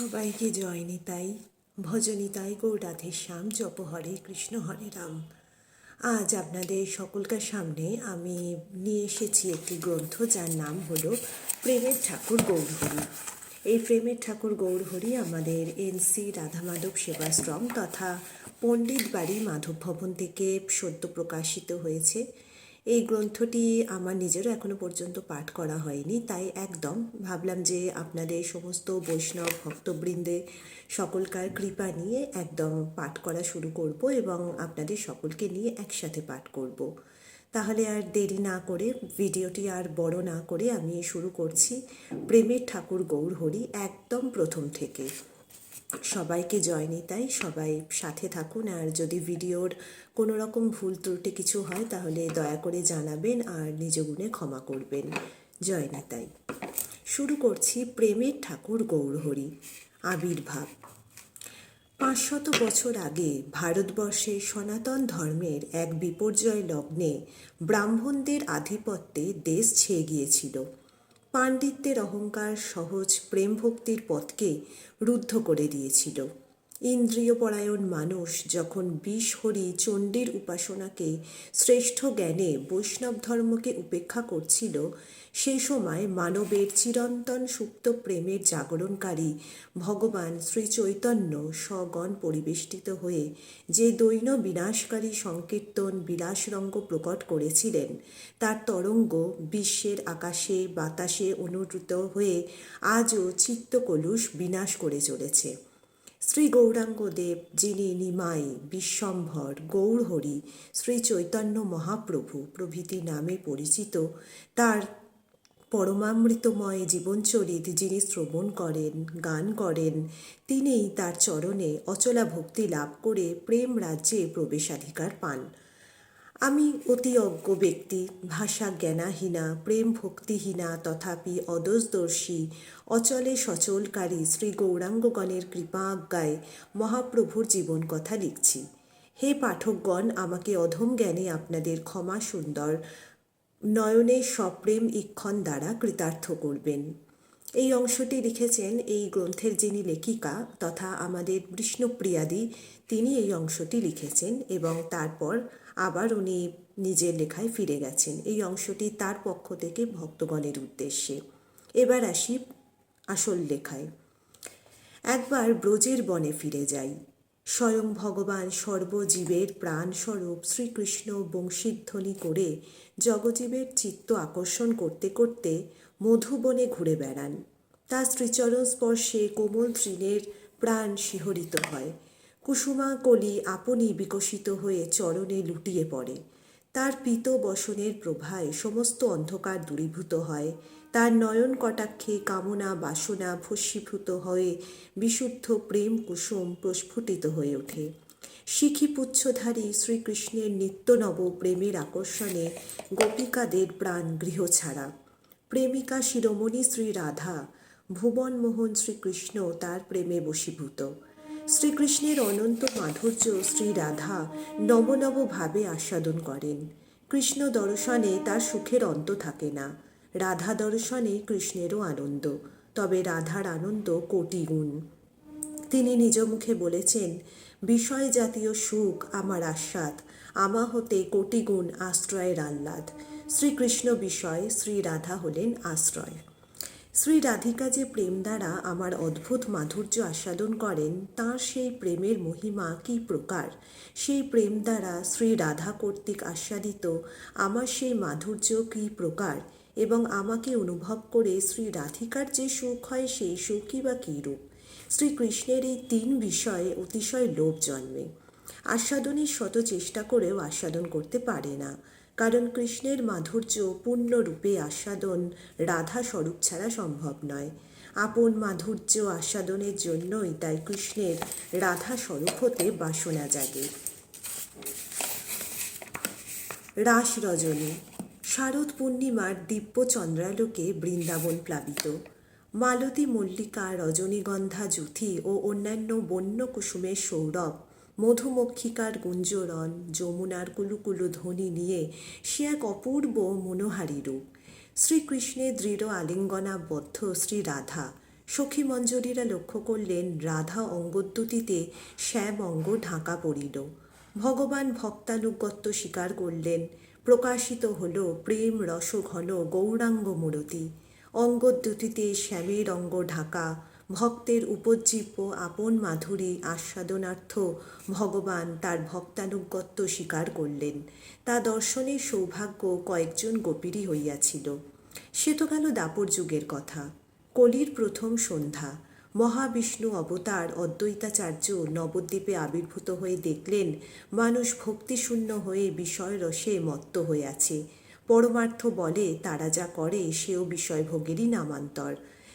সবাইকে জয় নিতাই ভজনিতাই গৌরাধে শ্যাম জপ হরে কৃষ্ণ হরে রাম। আজ আপনাদের সকলকার সামনে আমি নিয়ে এসেছি একটি গ্রন্থ যার নাম হলো প্রেমের ঠাকুর গৌরহরি। এই প্রেমের ঠাকুর গৌরহরি আমাদের এনসি রাধা মাধব সেবাশ্রম তথা পণ্ডিত বাড়ি মাধব ভবন থেকে সদ্য প্রকাশিত হয়েছে। এই গ্রন্থটি আমার নিজেরও এখনও পর্যন্ত পাঠ করা হয়নি। তাই একদম ভাবলাম যে আপনাদের সমস্ত বৈষ্ণব ভক্তবৃন্দে সকলকার কৃপা নিয়ে একদম পাঠ করা শুরু করব এবং আপনাদের সকলকে নিয়ে একসাথে পাঠ করব। তাহলে আর দেরি না করে ভিডিওটি আর বড় না করে আমি শুরু করছি। প্রেমের ঠাকুর গৌর হরি একদম প্রথম থেকে। সবাইকে জয় নিতাই সবাই সাথে থাকুন। আর যদি ভিডিওর কোনো রকম ভুল ত্রুটি কিছু হয়, তাহলে দয়া করে জানাবেন আর নিজ গুণে ক্ষমা করবেন। জয় নিতাই শুরু করছি প্রেমের ঠাকুর গৌরহরি, আবির্ভাব। পাঁচশত বছর আগে ভারতবর্ষে সনাতন ধর্মের এক বিপর্যয় লগ্নে ব্রাহ্মণদের আধিপত্যে দেশ ছেয়ে গিয়েছিল। পাণ্ডিত্যের অহংকার সহজ প্রেম ভক্তির পথকে রুদ্ধ করে দিয়েছিল। ইন্দ্রিয়পরায়ণ মানুষ যখন বিষ হরি চণ্ডীর উপাসনাকে শ্রেষ্ঠ জ্ঞানে বৈষ্ণব ধর্মকে উপেক্ষা করছিল সেই সময় মানবের চিরন্তন সুপ্ত প্রেমের জাগরণকারী ভগবান শ্রী চৈতন্য স্বগণ পরিবেষ্টিত হয়ে যে দৈন বিনাশকারী সংকীর্তন বিলাসরঙ্গ প্রকট করেছিলেন, তার তরঙ্গ বিশ্বের আকাশে, বাতাসে অনুদ্রুত হয়ে আজও চিত্তকলুষ বিনাশ করে চলেছে। শ্রী গৌরাঙ্গদেব যিনি নিমাই, বিশ্বম্ভর গৌরহরি শ্রী চৈতন্য মহাপ্রভু প্রভৃতি নামে পরিচিত, তার পরমামৃতময় জীবনচরিত যিনি শ্রবণ করেন, গান করেন, তিনিই তার চরণে অচলা ভক্তি লাভ করে প্রেম রাজ্যে প্রবেশাধিকার পান। আমি অতি অজ্ঞ ব্যক্তি, ভাষা জ্ঞানাহীনা, প্রেম ভক্তিহীনা, তথাপি অদোষদর্শী, অচলে সচলকারী, শ্রী গৌরাঙ্গগণের কৃপা আজ্ঞায় মহাপ্রভুর জীবন কথা লিখছি। হে পাঠকগণ, আমাকে অধম জ্ঞানে আপনাদের ক্ষমা সুন্দর, নয়নে সপ্রেম ইক্ষণ দ্বারা কৃতার্থ করবেন। এই অংশটি লিখেছেন এই গ্রন্থের যিনি লেখিকা তথা আমাদের বিষ্ণুপ্রিয়াদি, তিনি এই অংশটি লিখেছেন এবং তারপর আবার উনি নিজের লেখায় ফিরে গেছেন। এই অংশটি তার পক্ষ থেকে ভক্তগণের উদ্দেশ্যে। এবার আসি আসল লেখায়। একবার ব্রজের বনে ফিরে যাই। স্বয়ং ভগবান সর্বজীবের প্রাণস্বরূপ শ্রীকৃষ্ণ বংশীধ্বনি করে জগজীবের চিত্ত আকর্ষণ করতে করতে মধুবনে ঘুরে বেড়ান। তার শ্রীচরণ স্পর্শে কোমল তৃণের প্রাণ শিহরিত হয়। কুসুমা কলি আপনি বিকশিত হয়ে চরণে লুটিয়ে পড়ে। তার পিত বসনের প্রভায় সমস্ত অন্ধকার দূরীভূত হয়। তার নয়ন কটাক্ষে কামনা বাসনা ভস্মীভূত হয়ে বিশুদ্ধ প্রেম কুসুম প্রস্ফুটিত হয়ে ওঠে। শিখি পুচ্ছধারী শ্রীকৃষ্ণের নিত্যনব প্রেমের আকর্ষণে গোপিকাদের প্রাণ গৃহ ছাড়া প্রেমিকা শিরোমণি শ্রী রাধা, ভুবনমোহন শ্রীকৃষ্ণ তার প্রেমে বশীভূত। শ্রীকৃষ্ণের অনন্ত মাধুর্য শ্রী রাধা নবনবভাবে আস্বাদন করেন। কৃষ্ণ দর্শনে তার সুখের অন্ত থাকে না। রাধা দর্শনে কৃষ্ণেরও আনন্দ, তবে রাধার আনন্দ কোটি গুণ। তিনি নিজ মুখে বলেছেন, বিষয় জাতীয় সুখ আমার আস্বাদ, আমা হতে কোটি গুণ আশ্রয়ের আহ্লাদ। শ্রীকৃষ্ণ বিষয় শ্রী রাধা হলেন আশ্রয়। শ্রী রাধিকা যে প্রেম দ্বারা আমার অদ্ভুত মাধুর্য আস্বাদন করেন, তাঁর সেই প্রেমের মহিমা কি প্রকার? সেই প্রেম দ্বারা শ্রী রাধা কর্তৃক আস্বাদিত আমার সেই মাধুর্য কি প্রকার? এবং আমাকে অনুভব করে শ্রী রাধিকার যে সুখ হয়, সেই সুখই বা কীরূপ শ্রীকৃষ্ণের এই তিন বিষয়ে অতিশয় লোভ জন্মে। আস্বাদনের শত চেষ্টা করেও আস্বাদন করতে পারে না। কারণ কৃষ্ণের মাধুর্য পূর্ণরূপে আস্বাদন রাধা স্বরূপ ছাড়া সম্ভব নয়। আপন মাধুর্য আস্বাদনের জন্যই তাই কৃষ্ণের রাধা স্বরূপ হতে বাসনা জাগে। রাস রজনী, শারদ পূর্ণিমার দিব্য চন্দ্রালোকে বৃন্দাবন প্লাবিত। মালতী মল্লিকা রজনীগন্ধা যুথি ও অন্যান্য বন্য কুসুমের সৌরভ মধুমক্ষিকার গুঞ্জরণ, যমুনার কুলুকুলু ধ্বনি নিয়ে সে এক অপূর্ব মনোহারী রূপ। শ্রীকৃষ্ণের দৃঢ় আলিঙ্গনাবদ্ধ শ্রী রাধা। সখী মঞ্জরীরা লক্ষ্য করলেন, রাধা অঙ্গদ্যুতিতে শ্যাম অঙ্গ ঢাকা পড়িল। ভগবান ভক্তানুগত্য স্বীকার করলেন, প্রকাশিত হল প্রেম, রসঘন, গৌরাঙ্গ মূরতি। অঙ্গদ্যুতিতে শ্যামের অঙ্গ ঢাকা ভক্তের উপজীব্য আপন মাধুরী আস্বাদনার্থ ভগবান তার ভক্তানুগত্য স্বীকার করলেন। তা দর্শনের সৌভাগ্য কয়েকজন গোপীরই হইয়াছিল। সে তো গেল দাপর যুগের কথা। কলির প্রথম সন্ধ্যা। মহাবিষ্ণু অবতার অদ্বৈতাচার্য নবদ্বীপে আবির্ভূত হয়ে দেখলেন, মানুষ ভক্তিশূন্য হয়ে বিষয় রসে মত্ত হয়ে আছে পরমার্থ বলে তারা যা করে সেও বিষয় বিষয়ভোগেরই নামান্তর।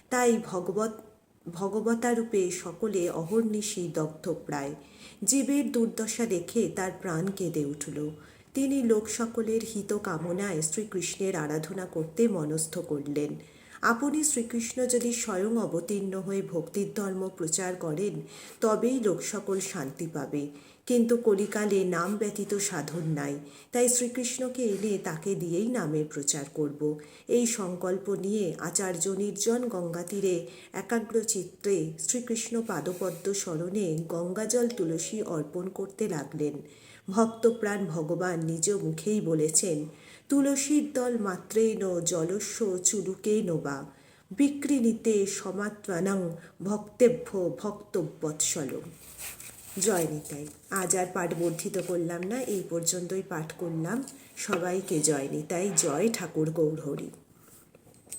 তাই ভগবত ভগবতারূপে সকলে অহর্নিশি দগ্ধ প্রায়। জীবের দুর্দশা দেখে তার প্রাণ কেঁদে উঠল। তিনি লোক সকলের হিত কামনায় শ্রীকৃষ্ণের আরাধনা করতে মনস্থ করলেন। আপনি শ্রীকৃষ্ণ যদি স্বয়ং অবতীর্ণ হয়ে ভক্তির ধর্ম প্রচার করেন, তবেই লোক সকল শান্তি পাবে। কিন্তু কলিকালে নাম ব্যতীত সাধন নাই, তাই শ্রীকৃষ্ণকে এনে তাকে দিয়েই নামের প্রচার করব। এই সংকল্প নিয়ে আচার্য নির্জন গঙ্গা তীরে একাগ্র চিত্রে শ্রীকৃষ্ণ পাদপদ্ম স্মরণে গঙ্গাজল তুলসী অর্পণ করতে লাগলেন। ভক্তপ্রাণ ভগবান নিজ মুখেই বলেছেন, তুলসীর দল মাত্রেই ন জলস্য চুরুকেই নোবা বিক্রিণীতে সমাত্মানং ভক্তেভ্য ভক্তবৎসল জয় নিতাই আজ আর পাঠ বর্ধিত করলাম না, এই পর্যন্তই পাঠ করলাম। সবাইকে জয় নিতাই জয় ঠাকুর গৌরহরি